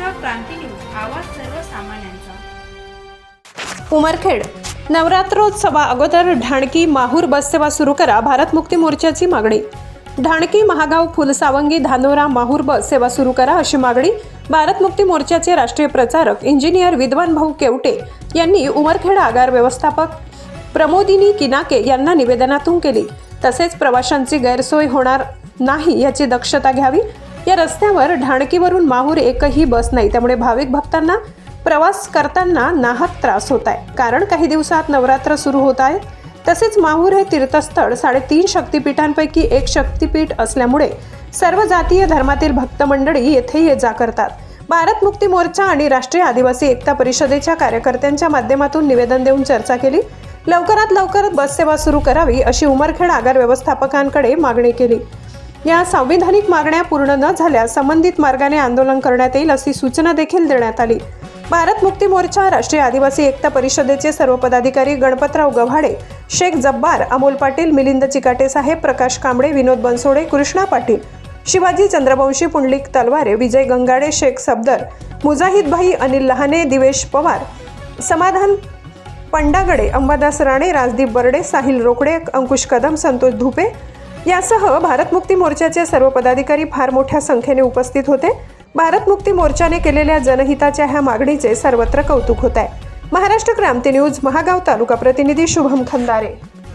Maharashtra Kranti news आवाज सर्वसामान्यांचा. उमरखेड. नवरात्रोत्सवा अगोदर ढाणकी माहूर बससेवा सुरू करा भारत मुक्ती मोर्चाची मागणी. ढाणकी महागाव फुलसावंगी धानोरा माहूर बस सेवा सुरू करा अशी मागणी भारत मुक्ती मोर्चाचे राष्ट्रीय प्रचारक इंजिनियर विद्वान भाऊ केवटे यांनी उमरखेड आगार व्यवस्थापक प्रमोदिनी किनाके यांना निवेदनातून केली. तसेच प्रवाशांची गैरसोय होणार नाही याची दक्षता घ्यावी या रस्त्यावर ढाणकीवरून माहूर एकही बस नाही. त्यामुळे भाविक भक्तांना प्रवास करताना नाहक त्रास होत आहे. कारण काही दिवसात नवरात्र सुरू होत आहे. तसेच माहूर हे तीर्थस्थळ साडेतीन शक्तिपीठांपैकी एक शक्तिपीठ असल्यामुळे सर्व जातीय धर्मातील भक्त मंडळी येथे ये जा करतात. भारत मुक्ती मोर्चा आणि राष्ट्रीय आदिवासी एकता परिषदेच्या कार्यकर्त्यांच्या माध्यमातून निवेदन देऊन चर्चा केली. लवकरात लवकर बससेवा सुरू करावी अशी उमरखेड आगार व्यवस्थापकांकडे मागणी केली. या संविधानिक मागण्या पूर्ण न झाल्यास संबंधित मार्गाने आंदोलन करण्यात येईल अशी सूचना देखील देण्यात आली. भारत मुक्ती मोर्चा राष्ट्रीय आदिवासी एकता परिषदेचे सर्व पदाधिकारी गणपतराव गव्हाडे शेख जब्बार अमोल पाटील मिलिंद चिकाटे साहेब प्रकाश कांबळे विनोद बनसोडे कृष्णा पाटील शिवाजी चंद्रवंशी पुंडलिक तलवारे विजय गंगाडे शेख सफदर मुजाहिद भाई अनिल लहाने दिवेश पवार समाधान पंडागडे अंबादास राणे राजदीप बर्डे साहिल रोकडे अंकुश कदम संतोष धुपे यासह भारत मुक्ती मोर्चाचे सर्व पदाधिकारी फार मोठ्या संख्येने उपस्थित होते. भारत मुक्ती मोर्चाने केलेल्या जनहिताच्या ह्या मागणीचे सर्वत्र कौतुक होत आहे. महाराष्ट्र क्रांती न्यूज महागाव तालुका प्रतिनिधी शुभम खंदारे.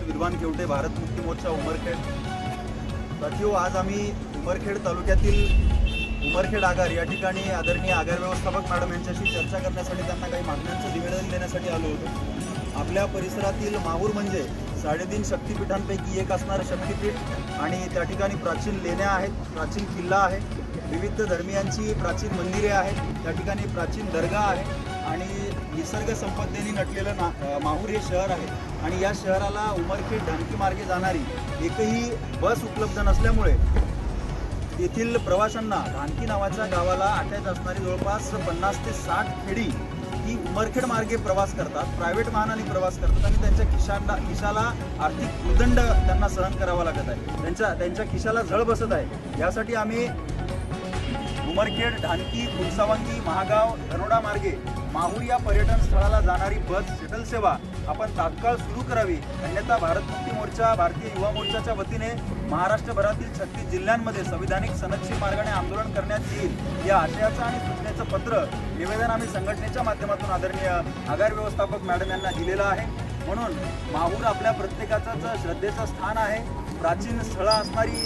विद्वान केवटे भारत मुक्ती मोर्चा उमरखेड. साथियो आज आम्ही उमरखेड तालुक्यातील उमरखेड आगार या ठिकाणी आदरणीय आगार व्यवस्थापक मॅडम यांच्याशी चर्चा करण्यासाठी त्यांना काही मागण्यांचं निवेदन देण्यासाठी आलो होतो. आपल्या परिसरातील माहूर म्हणजे साडेतीन शक्तिपीठांपैकी एक असणारं शक्तिपीठ आणि त्या ठिकाणी प्राचीन लेण्या आहेत प्राचीन किल्ला आहे विविध धर्मियांची प्राचीन मंदिरे आहेत त्या ठिकाणी प्राचीन दर्गा आहे आणि निसर्ग संपत्तीने नटलेलं ना माहूर हे शहर आहे. आणि या शहराला उमरखेड ढाणकी मार्गे जाणारी एकही बस उपलब्ध नसल्यामुळे येथील प्रवाशांना ढाणकी नावाच्या गावाला अटॅच असणारी जवळपास पन्नास ते साठ खेडी ही उमरखेड मार्गे प्रवास करतात प्रायव्हेट वाहनाने प्रवास करतात आणि त्यांच्या खिशांना खिशाला आर्थिक उदंड त्यांना सहन करावा लागत आहे. त्यांच्या त्यांच्या खिशाला झळ बसत आहे. यासाठी आम्ही उमरखेड ढानकी फुलसावंगी महागाव धनोडा मार्गे माहूर या पर्यटन स्थळाला जाणारी बस शटल सेवा आपण तात्काळ सुरू करावी. अन्यथा भारत मुक्ती मोर्चा भारतीय युवा मोर्चाच्या वतीने महाराष्ट्रभरातील छत्तीस जिल्ह्यांमध्ये संविधानिक संरक्षित मार्गाने आंदोलन करण्यात येईल. या आशयाचं आणि सूचनेचं पत्र निवेदन आम्ही संघटनेच्या माध्यमातून आदरणीय आगार व्यवस्थापक मॅडम यांना दिलेलं आहे. म्हणून माहूर आपल्या प्रत्येकाचं श्रद्धेचं स्थान आहे. प्राचीन स्थळं असणारी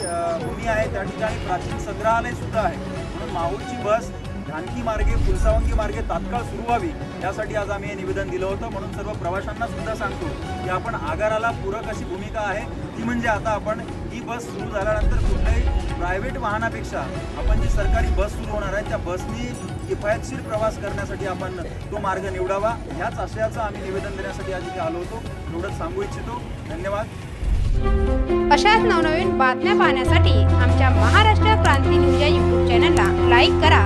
भूमी आहे. त्या ठिकाणी प्राचीन संग्रहालय सुद्धा आहे. म्हणून माहूरची बस ढानकी मार्गे पुलसावंगी मार्गे तात्काळ सुरू व्हावी यासाठी आज आम्ही हे निवेदन दिलं होतं. म्हणून सर्व प्रवाशांना सुद्धा सांगतो की आपण आगाराला पूरक अशी भूमिका आहे ती म्हणजे आता आपण ही बस सुरू झाल्यानंतर कुठल्याही प्रायव्हेट वाहनापेक्षा आपण जी सरकारी बस सुरू होणार आहे त्या बसनी किफायतशीर प्रवास करण्यासाठी आपण तो मार्ग निवडावा. याच आशयाचं आम्ही निवेदन देण्यासाठी आज इथे आलो होतो. एवढंच सांगू इच्छितो. धन्यवाद. अशाच नवनवीन बातम्या पाहण्यासाठी आमच्या महाराष्ट्र क्रांती न्यूज या यूट्यूब चॅनलला लाईक करा.